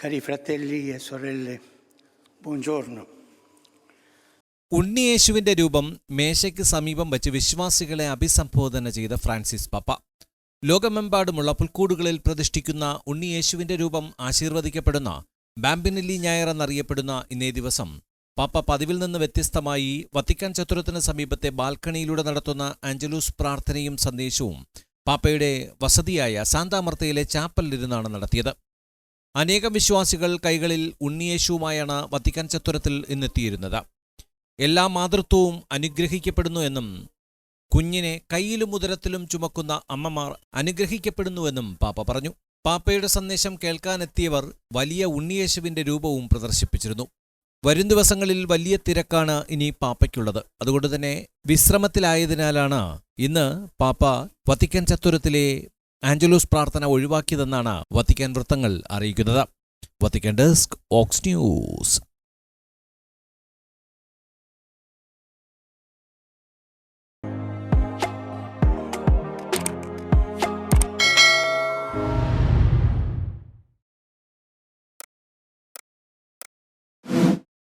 Cari fratelli e sorelle, buongiorno. ഉണ്ണിയേശുവിന്റെ രൂപം മേശയ്ക്ക് സമീപം വച്ച് വിശ്വാസികളെ അഭിസംബോധന ചെയ്ത ഫ്രാൻസിസ് പപ്പ ലോകമെമ്പാടുമുള്ള പുൽക്കൂടുകളിൽ പ്രതിഷ്ഠിക്കുന്ന ഉണ്ണിയേശുവിന്റെ രൂപം ആശീർവദിക്കപ്പെടുന്ന ബാമ്പിനെല്ലി ഞായർ എന്നറിയപ്പെടുന്ന ഇന്നേ ദിവസം പാപ്പ പതിവിൽ നിന്ന് വ്യത്യസ്തമായി വത്തിക്കാൻ ചതുരത്തിന് സമീപത്തെ ബാൽക്കണിയിലൂടെ നടത്തുന്ന ആഞ്ചലൂസ് പ്രാർത്ഥനയും സന്ദേശവും പാപ്പയുടെ വസതിയായ സാന്താമർത്തയിലെ ചാപ്പലിലിരുന്നാണ് നടത്തിയത് അനേകം വിശ്വാസികൾ കൈകളിൽ ഉണ്ണിയേശുവുമായാണ് വത്തിക്കാൻ ചത്തുരത്തിൽ ഇന്നെത്തിയിരുന്നത്. എല്ലാ മാതൃത്വവും അനുഗ്രഹിക്കപ്പെടുന്നു എന്നും കുഞ്ഞിനെ കൈയിലും ഉദരത്തിലും ചുമക്കുന്ന അമ്മമാർ അനുഗ്രഹിക്കപ്പെടുന്നുവെന്നും പാപ്പ പറഞ്ഞു. പാപ്പയുടെ സന്ദേശം കേൾക്കാനെത്തിയവർ വലിയ ഉണ്ണിയേശുവിന്റെ രൂപവും പ്രദർശിപ്പിച്ചിരുന്നു. വരും ദിവസങ്ങളിൽ വലിയ തിരക്കാണ് ഇനി പാപ്പയ്ക്കുള്ളത്. അതുകൊണ്ട് തന്നെ വിശ്രമത്തിലായതിനാലാണ് ഇന്ന് പാപ്പ വത്തിക്കാൻ ചത്തുരത്തിലെ ആഞ്ചലോസ് പ്രാർത്ഥന ഒഴിവാക്കിയതെന്നാണ് വത്തിക്കാൻ വൃത്തങ്ങൾ അറിയിക്കുന്നത്. വത്തിക്കാൻ ഡെസ്ക് ഓക്സ് ന്യൂസ്.